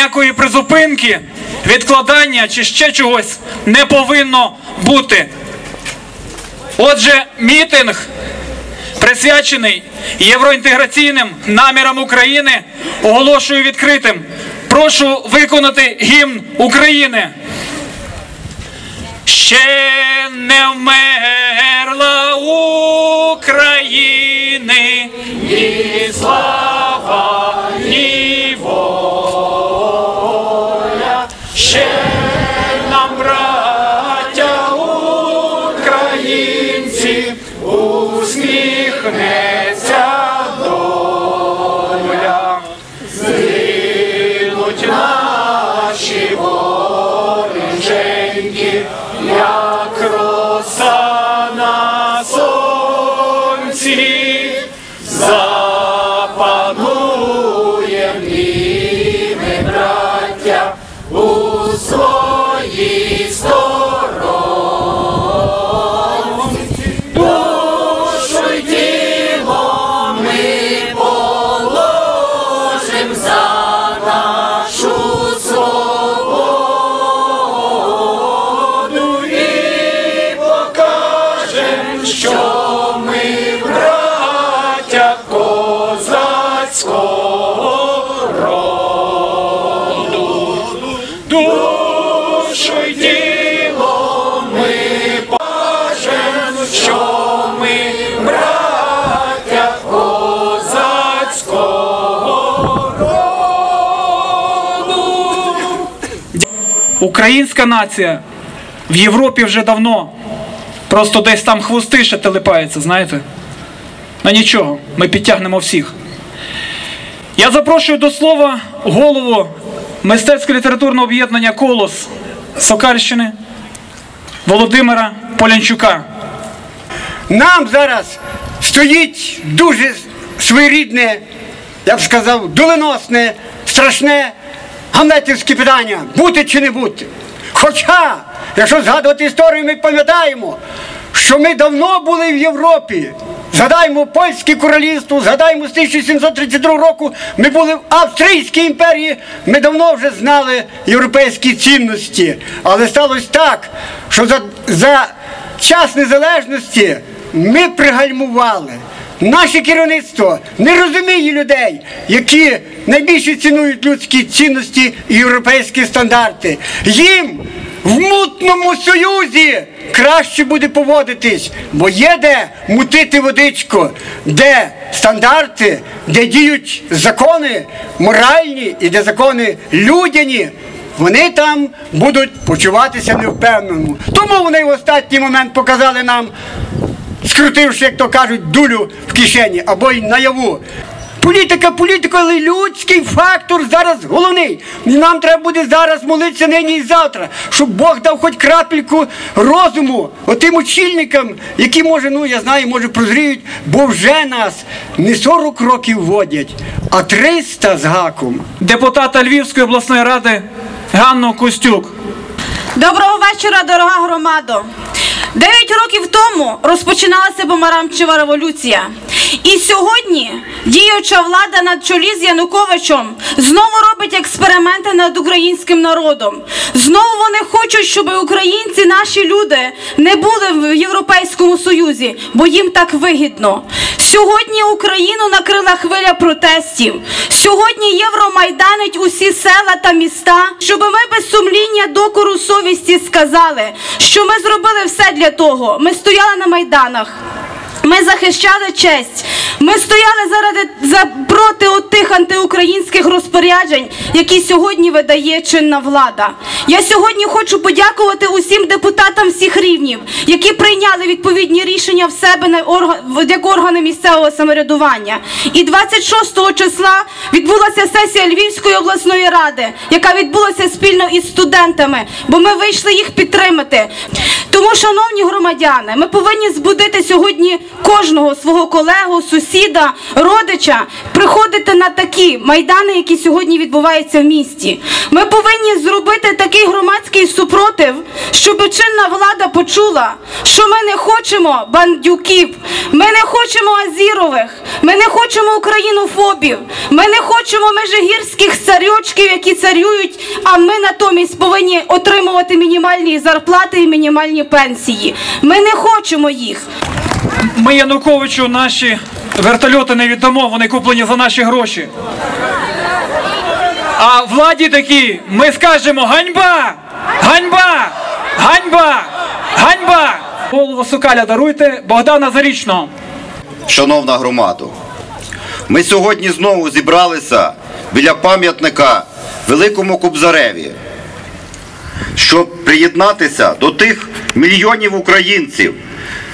І ніякої призупинки, відкладання чи ще чогось не повинно бути. Отже, мітинг, присвячений євроінтеграційним намірам України, оголошую відкритим. Прошу виконати гімн України. Ще не вмерла України, ні слава, усміхнеться Українська нація в Європі вже давно. Просто десь там хвости ще телепаються, знаєте? Ну нічого, ми підтягнемо всіх. Я запрошую до слова голову мистецько-літературного об'єднання Колос Сокальщини Володимира Полянчука. Нам зараз стоїть дуже своєрідне, я б сказав, доленосне, страшне гамлетівське питання бути чи не бути. Хоча, якщо згадувати історію, ми пам'ятаємо, що ми давно були в Європі. Згадаємо польське королівство, згадаємо з 1732 року, ми були в Австрійській імперії, ми давно вже знали європейські цінності. Але сталося так, що за, за час незалежності ми пригальмували. Наше керівництво не розуміє людей, які найбільше цінують людські цінності і європейські стандарти. Їм в мутному союзі краще буде поводитись, бо є де мутити водичку, де стандарти, де діють закони моральні і де закони людяні. Вони там будуть почуватися невпевнено. Тому вони в останній момент показали нам скрутивши, як то кажуть, дулю в кишені або й наяву. Політика, політика, але людський фактор зараз головний. І нам треба буде зараз молитися нині і завтра, щоб Бог дав хоч крапельку розуму отим очільникам, які може, ну я знаю, може прозріють, бо вже нас не 40 років водять, а 300 з гаком. Депутата Львівської обласної ради Ганну Костюк. Доброго вечора, дорога громадо. Дев'ять років тому розпочиналася помаранчева революція. І сьогодні діюча влада на чолі з Януковичем знову робить експерименти над українським народом. Знову вони хочуть, щоб українці, наші люди, не були в Європейському Союзі, бо їм так вигідно. Сьогодні Україну накрила хвиля протестів. Сьогодні Євромайданить усі села та міста, щоб ми без сумління докору совісті сказали, що ми зробили все для того. Ми стояли на майданах. Ми захищали честь. Ми стояли заради за проти отих антиукраїнських розпоряджень, які сьогодні видає чинна влада. Я сьогодні хочу подякувати усім депутатам всіх рівнів, які прийняли відповідні рішення в себе на орга, як органи місцевого самоврядування. І 26 числа відбулася сесія Львівської обласної ради, яка відбулася спільно із студентами, бо ми вийшли їх підтримати. Тому, шановні громадяни, ми повинні збудити сьогодні кожного свого колегу, сусіда, родича, приходити на те. Такі майдани, які сьогодні відбуваються в місті. Ми повинні зробити такий громадський супротив, щоб чинна влада почула, що ми не хочемо бандюків, ми не хочемо азірових, ми не хочемо українофобів, ми не хочемо межигірських царьочків, які царюють, а ми натомість повинні отримувати мінімальні зарплати і мінімальні пенсії. Ми не хочемо їх. Ми Януковичу наші вертольоти не віддамо, вони куплені за наші гроші. А владі такі, ми скажемо ганьба! Ганьба! Ганьба! Ганьба! Голову Сокаля даруйте Богдана Зарічного. Шановна громада, ми сьогодні знову зібралися біля пам'ятника Великому Кобзареві, щоб приєднатися до тих мільйонів українців,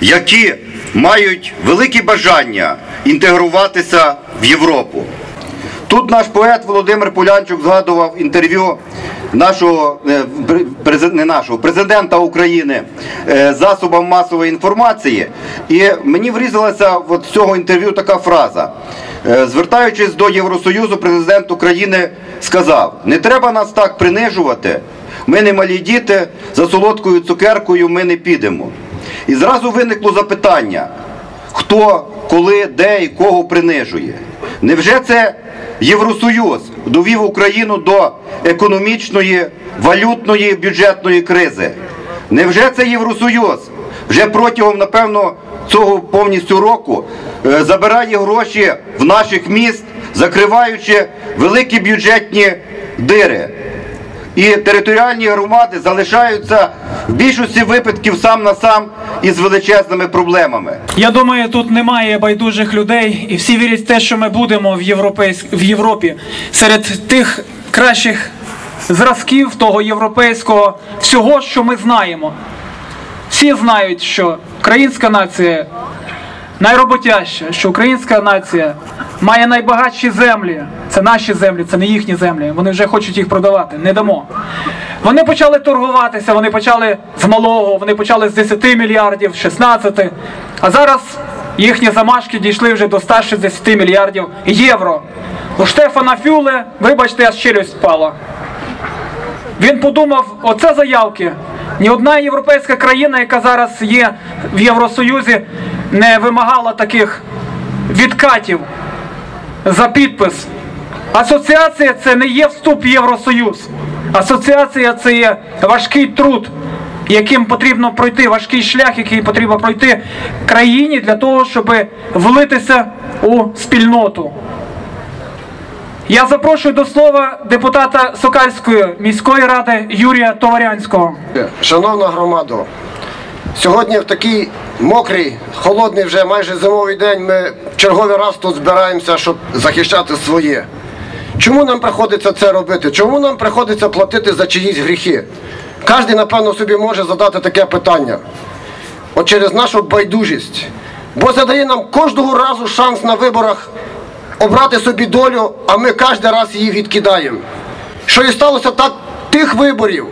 які мають велике бажання інтегруватися в Європу. Тут наш поет Володимир Полянчук згадував інтерв'ю нашого е, не нашого президента України е, засобам масової інформації. І мені врізалася от з цього інтерв'ю така фраза. Е, Звертаючись до Євросоюзу, президент України сказав: не треба нас так принижувати. Ми не малі діти, за солодкою цукеркою ми не підемо. І зразу виникло запитання: хто, коли, де і кого принижує? Невже це Євросоюз довів Україну до економічної, валютної, бюджетної кризи? Невже це Євросоюз вже протягом, напевно, цього повністю року е, забирає гроші в наших міст, закриваючи великі бюджетні дири? І територіальні громади залишаються в більшості випадків сам на сам із величезними проблемами. Я думаю, тут немає байдужих людей, і всі вірять в те, що ми будемо в, європейсь... в Європі серед тих кращих зразків того європейського всього, що ми знаємо. Всі знають, що українська нація найроботяща, що українська нація має найбагатші землі. Це наші землі, це не їхні землі. Вони вже хочуть їх продавати. Не дамо. Вони почали торгуватися, вони почали з малого, вони почали з 10 мільярдів, 16. А зараз їхні замашки дійшли вже до 160 мільярдів євро. У Штефана Фюле, вибачте, аж челюсть впала. Він подумав, оце заявки. Ні одна європейська країна, яка зараз є в Євросоюзі, не вимагала таких відкатів за підпис. Асоціація це не є вступ в Євросоюз. Асоціація це є важкий труд, яким потрібно пройти, важкий шлях, який потрібно пройти країні для того, щоб влитися у спільноту. Я запрошую до слова депутата Сокальської міської ради Юрія Товарянського. Шановна громада, сьогодні в такий мокрий, холодний вже майже зимовий день ми черговий раз тут збираємося, щоб захищати своє. Чому нам приходиться це робити? Чому нам приходиться платити за чиїсь гріхи? Кожен, напевно, собі може задати таке питання. От через нашу байдужість. Бо задає нам кожного разу шанс на виборах обрати собі долю, а ми кожен раз її відкидаємо. Що і сталося так тих виборів.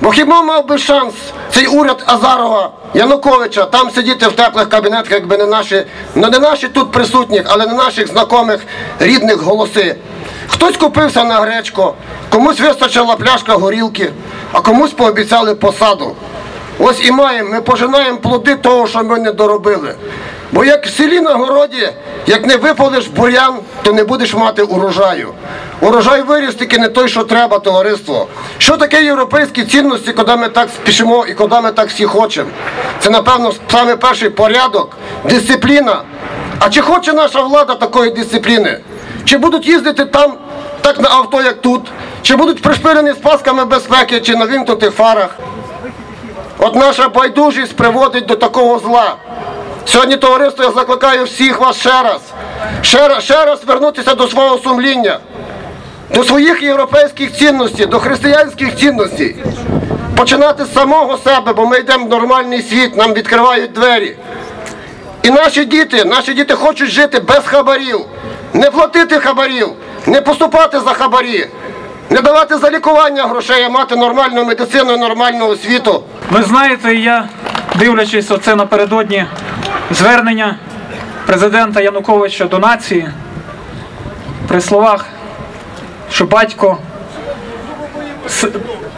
Бо хіба мав би шанс цей уряд Азарова, Януковича, там сидіти в теплих кабінетах, якби не наші, ну не наші тут присутніх, але не наших знайомих рідних голоси. Хтось купився на гречку, комусь вистачила пляшка горілки, а комусь пообіцяли посаду. Ось і маємо, ми пожинаємо плоди того, що ми не доробили. Бо як в селі на городі, як не випалиш бурян, то не будеш мати урожаю. Урожай виріс тільки не той, що треба, товариство. Що таке європейські цінності, куди ми так спішимо і куди ми так всі хочемо? Це, напевно, саме перший порядок, дисципліна. А чи хоче наша влада такої дисципліни? Чи будуть їздити там так на авто, як тут? Чи будуть пришпилені з пасками безпеки, чи на вімкнутих фарах? От наша байдужість приводить до такого зла. Сьогодні товариство я закликаю всіх вас ще раз, ще раз, ще раз вернутися до свого сумління, до своїх європейських цінностей, до християнських цінностей. Починати з самого себе, бо ми йдемо в нормальний світ, нам відкривають двері. І наші діти, наші діти хочуть жити без хабарів, не платити хабарів, не поступати за хабарі, не давати за лікування грошей, а мати нормальну медицину і нормальну освіту. Ви знаєте, я дивлячись оце напередодні звернення президента Януковича до нації, при словах, що батько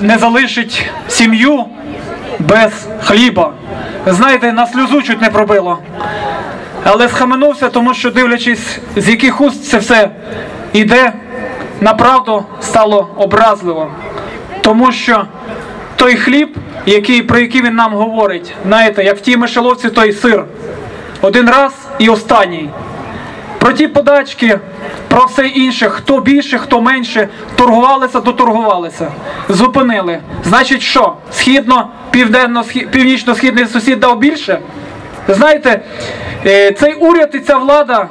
не залишить сім'ю без хліба. Знаєте, на сльозу чуть не пробило. Але схаменувся, тому що дивлячись, з яких уст це все іде, направду стало образливо. Тому що той хліб, який, про який він нам говорить, знаєте, як в тій мишеловці той сир, один раз і останній. Про ті подачки, про все інше, хто більше, хто менше, торгувалися, доторгувалися, зупинили. Значить, що? Східно, південно, північно-східний сусід дав більше? Знаєте, е, цей уряд і ця влада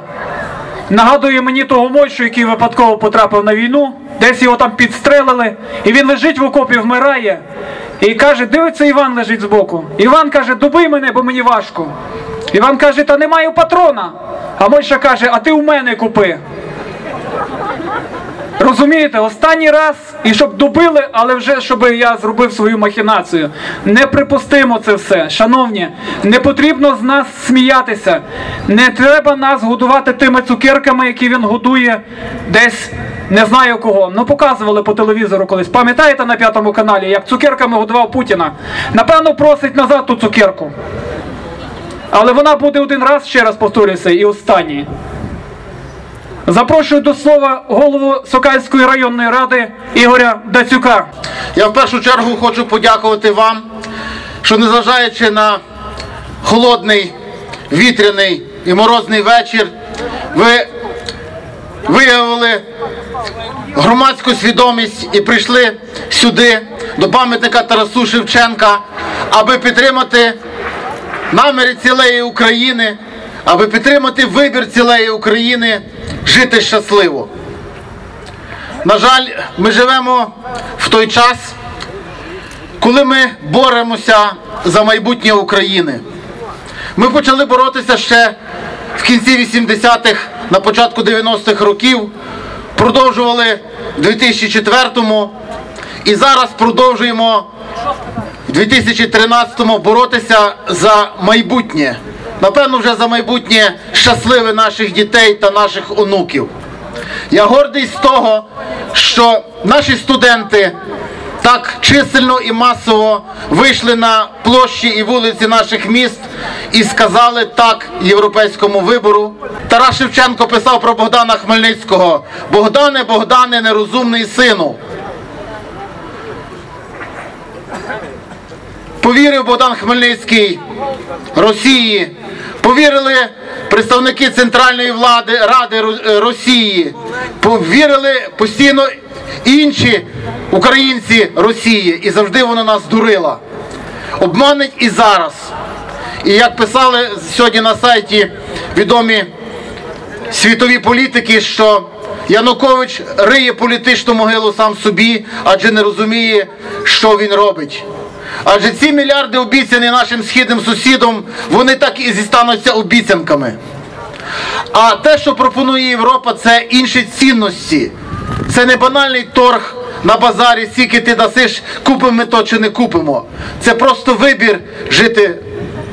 нагадує мені того мойшу, який випадково потрапив на війну, десь його там підстрелили, і він лежить в окопі, вмирає. І каже, дивиться, Іван лежить збоку. Іван каже, добий мене, бо мені важко. Іван каже, та не маю патрона. А Мойша каже, а ти у мене купи. Розумієте, останній раз, і щоб добили, але вже щоб я зробив свою махінацію. Неприпустимо це все. Шановні, не потрібно з нас сміятися. Не треба нас годувати тими цукерками, які він годує десь не знаю кого. Ну показували по телевізору колись. Пам'ятаєте на п'ятому каналі, як цукерками годував Путіна? Напевно, просить назад ту цукерку. Але вона буде один раз, ще раз повторюся, і останній. Запрошую до слова голову Сокальської районної ради Ігоря Дацюка. Я в першу чергу хочу подякувати вам, що незважаючи на холодний, вітряний і морозний вечір, ви виявили громадську свідомість і прийшли сюди, до пам'ятника Тарасу Шевченка, аби підтримати наміри цілої України, аби підтримати вибір цілої України жити щасливо. На жаль, ми живемо в той час, коли ми боремося за майбутнє України. Ми почали боротися ще в кінці 80-х, на початку 90-х років, продовжували в 2004-му і зараз продовжуємо в 2013-му боротися за майбутнє. Напевно, вже за майбутнє щасливе наших дітей та наших онуків. Я гордий з того, що наші студенти так чисельно і масово вийшли на площі і вулиці наших міст і сказали так європейському вибору. Тарас Шевченко писав про Богдана Хмельницького: Богдане, Богдане, нерозумний сину. Повірив Богдан Хмельницький Росії, повірили представники центральної влади Ради е, Росії, повірили постійно інші українці Росії, і завжди вона нас дурила. Обманить і зараз. І як писали сьогодні на сайті відомі світові політики, що Янукович риє політичну могилу сам собі, адже не розуміє, що він робить. Адже ці мільярди обіцяні нашим східним сусідам, вони так і зістануться обіцянками. А те, що пропонує Європа, це інші цінності. Це не банальний торг на базарі, скільки ти дасиш, купимо ми то чи не купимо. Це просто вибір жити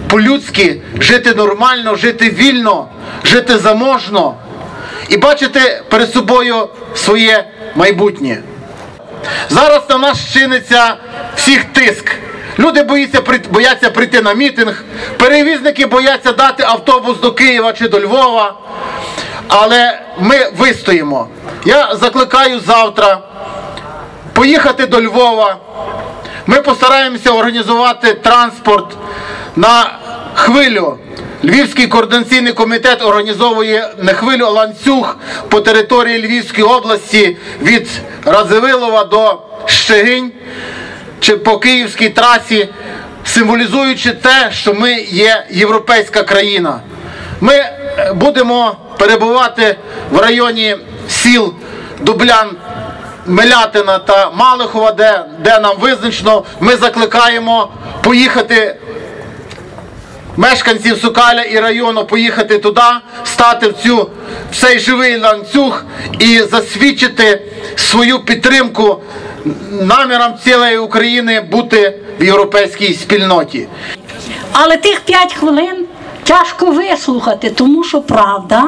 по-людськи, жити нормально, жити вільно, жити заможно і бачити перед собою своє майбутнє. Зараз на нас чиниться всіх тиск. Люди бояться, бояться прийти на мітинг, перевізники бояться дати автобус до Києва чи до Львова. Але ми вистоїмо. Я закликаю завтра поїхати до Львова. Ми постараємося організувати транспорт на хвилю. Львівський координаційний комітет організовує не хвилю, ланцюг по території Львівської області від Радзивилова до Щегинь чи по київській трасі, символізуючи те, що ми є європейська країна. Ми е, будемо перебувати в районі сіл Дублян, Мелятина та Малихова, де, де нам визначено, ми закликаємо поїхати мешканців Сукаля і району поїхати туди, стати в цю в цей живий ланцюг і засвідчити свою підтримку намірам цілої України бути в європейській спільноті. Але тих 5 хвилин тяжко вислухати, тому що правда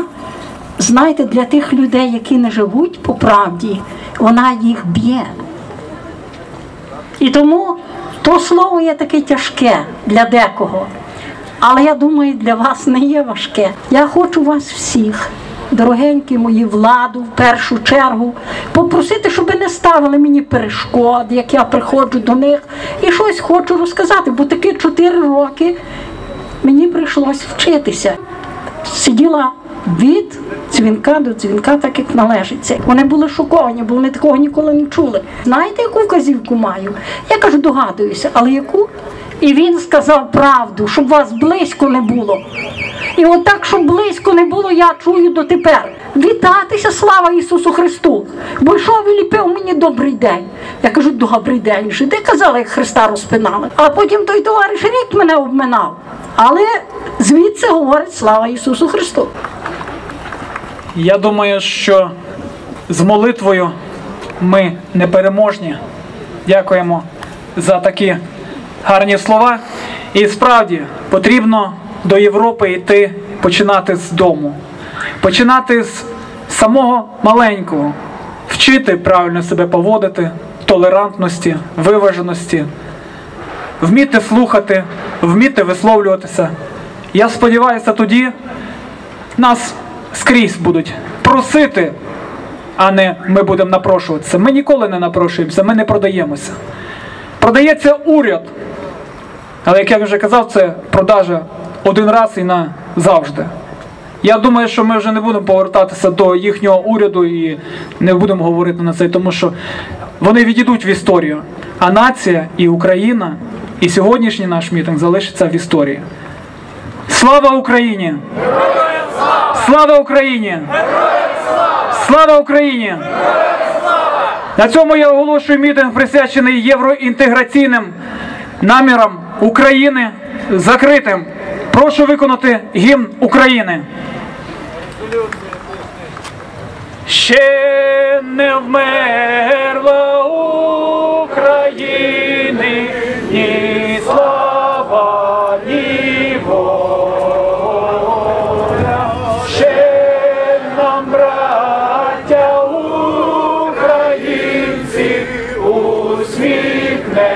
знаєте, для тих людей, які не живуть по правді, вона їх б'є. І тому то слово є таке тяжке для декого. Але я думаю, для вас не є важке. Я хочу вас всіх, дорогенькі мої владу, в першу чергу, попросити, щоб не ставили мені перешкод, як я приходжу до них, і щось хочу розказати, бо такі чотири роки мені прийшлось вчитися. Сиділа від дзвінка до дзвінка, так як належиться. Вони були шоковані, бо вони такого ніколи не чули. Знаєте, яку вказівку маю? Я кажу, догадуюся, але яку? І він сказав правду, щоб вас близько не було. І отак, щоб близько не було, я чую дотепер. Вітатися, слава Ісусу Христу! Бо йшов і ліпив мені добрий день. Я кажу, добрий день. Жиди казали, як Христа розпинали. А потім той товариш рік мене обминав. Але звідси говорить слава Ісусу Христу. Я думаю, що з молитвою ми непереможні. Дякуємо за такі гарні слова. І справді потрібно до Європи йти починати з дому, починати з самого маленького, вчити правильно себе поводити, толерантності, виваженості, вміти слухати, вміти висловлюватися. Я сподіваюся, тоді нас скрізь будуть просити, а не ми будемо напрошуватися. Ми ніколи не напрошуємося, ми не продаємося. Продається уряд. Але як я вже казав, це продажа один раз і назавжди. Я думаю, що ми вже не будемо повертатися до їхнього уряду і не будемо говорити на це, тому що вони відійдуть в історію. А нація і Україна, і сьогоднішній наш мітинг залишиться в історії. Слава Україні! Слава Україні! Слава Україні! На цьому я оголошую мітинг, присвячений євроінтеграційним намірам України закритим. Прошу виконати гімн України. Ще не вмерла України, ні слава, ні воля. Ще нам, браття українці, усміхнеться.